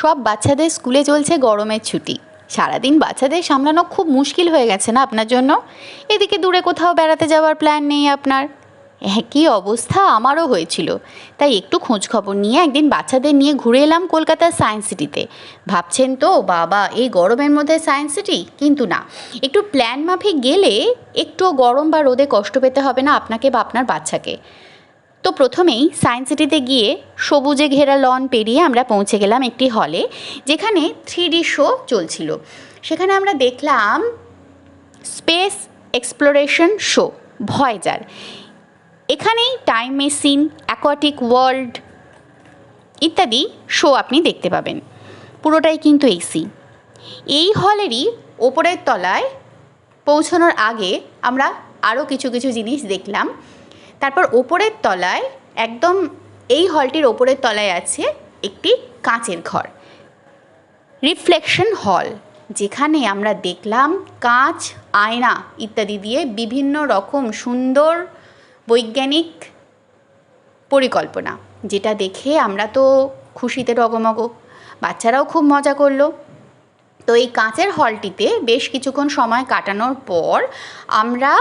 সব বাচ্চাদের স্কুলে চলছে গরমের ছুটি। সারাদিন বাচ্চাদের সামলানো খুব মুশকিল হয়ে গেছে না আপনার জন্য? এদিকে দূরে কোথাও বেড়াতে যাওয়ার প্ল্যান নেই আপনার। একই অবস্থা আমারও হয়েছিল। তাই একটু খোঁজ খবর নিয়ে একদিন বাচ্চাদের নিয়ে ঘুরে এলাম কলকাতার সায়েন্স সিটিতে ভাবছেন তো, বাবা, এই গরমের মধ্যে সায়েন্স সিটি কিন্তু না। একটু প্ল্যান মাফিক গেলে একটু গরম বা রোদে কষ্ট পেতে হবে না আপনাকে বা আপনার বাচ্চাকে। তো প্রথমেই সায়েন্স সিটিতে গিয়ে সবুজে ঘেরা লন পেরিয়ে আমরা পৌঁছে গেলাম একটি হলে, যেখানে থ্রি শো চলছিল। সেখানে আমরা দেখলাম স্পেস এক্সপ্লোরেশন শো ভয়েজার এখানেই টাইম মেশিন, অ্যাকোয়াটিক ওয়ার্ল্ড ইত্যাদি শো আপনি দেখতে পাবেন। পুরোটাই কিন্তু এসি। এই হলেরই ওপরের তলায় পৌঁছানোর আগে আমরা আরও কিছু কিছু জিনিস দেখলাম। তারপর ওপরের তলায়, একদম এই হলটির ওপরের তলায় আছে একটি কাঁচের ঘর। রিফ্লেকশন হল, যেখানে আমরা দেখলাম কাঁচ, আয়না ইত্যাদি দিয়ে বিভিন্ন রকম সুন্দর বৈজ্ঞানিক পরিকল্পনা, যেটা দেখে আমরা তো খুশিতে ডগমগ বাচ্চারাও খুব মজা করল। তো এই কাঁচের হলটিতে বেশ কিছুক্ষণ সময় কাটানোর পর আমরা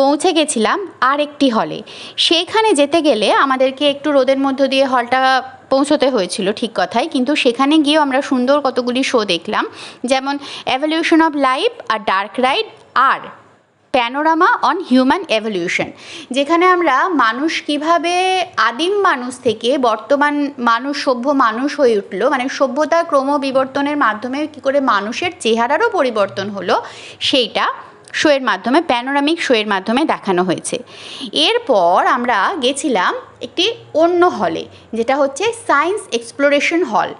পৌঁছে গেছিলাম আর একটি হলে। সেখানে যেতে গেলে আমাদেরকে একটু রোদের মধ্য দিয়ে হলটা পৌঁছতে হয়েছিল ঠিক কথাই, কিন্তু সেখানে গিয়েও আমরা সুন্দর কতগুলি শো দেখলাম। যেমন এভলিউশন অফ লাইফ আর ডার্ক রাইড আর প্যানোরামা অন হিউম্যান এভলিউশন যেখানে আমরা মানুষ কীভাবে আদিম মানুষ থেকে বর্তমান মানুষ, সভ্য মানুষ হয়ে উঠল মানে সভ্যতার ক্রমবিবর্তনের মাধ্যমে কী করে মানুষের চেহারারও পরিবর্তন হলো, সেইটা শোয়ের মাধ্যমে প্যানোরামিক শোয়ের মাধ্যমে দেখানো হয়েছে। এরপর আমরা গেছিলাম একটি অন্য হলে যেটা হচ্ছে সায়েন্স এক্সপ্লোরেশন হল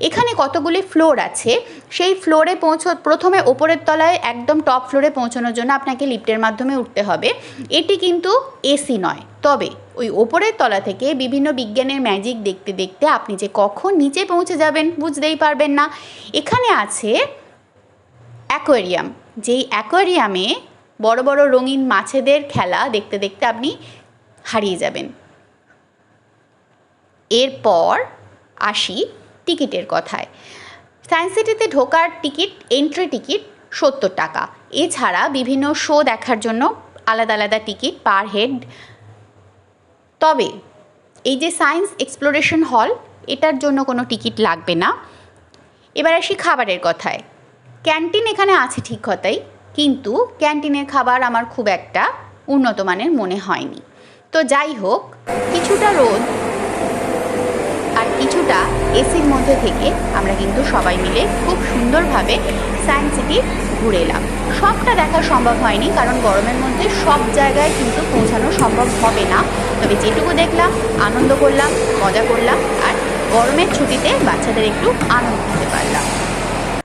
এখানে কতগুলি ফ্লোর আছে, সেই ফ্লোরে পৌঁছ, প্রথমে ওপরের তলায় একদম টপ ফ্লোরে পৌঁছানোর জন্য আপনাকে লিফটের মাধ্যমে উঠতে হবে। এটি কিন্তু এসি নয়। তবে ওই ওপরের তলা থেকে বিভিন্ন বিজ্ঞানের ম্যাজিক দেখতে দেখতে আপনি যে কখন নিচে পৌঁছে যাবেন বুঝতেই পারবেন না। এখানে আছে অ্যাকোয়ারিয়াম যেই অ্যাকোয়ারিয়ামে বড় বড় রঙিন মাছেদের খেলা দেখতে দেখতে আপনি হারিয়ে যাবেন। এরপর আসি টিকিটের কথায়। সায়েন্স সিটিতে ঢোকার টিকিট, এন্ট্রি টিকিট সত্তর টাকা। এছাড়া বিভিন্ন শো দেখার জন্য আলাদা আলাদা টিকিট পার হেড। তবে এই যে সায়েন্স এক্সপ্লোরেশন হল, এটার জন্য কোনো টিকিট লাগবে না। এবার আসি খাবারের কথায়। ক্যান্টিন এখানে আছে ঠিক কথাই, কিন্তু ক্যান্টিনের খাবার আমার খুব একটা উন্নত মানের মনে হয়নি। তো যাই হোক, কিছুটা রোদ আর কিছুটা এসির মধ্যে থেকে আমরা কিন্তু সবাই মিলে খুব সুন্দরভাবে সায়েন্স সিটি ঘুরে এলাম। সবটা দেখা সম্ভব হয়নি, কারণ গরমের মধ্যে সব জায়গায় কিন্তু পৌঁছানো সম্ভব হবে না। তবে যেটুকু দেখলাম, আনন্দ করলাম, মজা করলাম আর গরমের ছুটিতে বাচ্চাদের একটু আনন্দ দিতে পারলাম।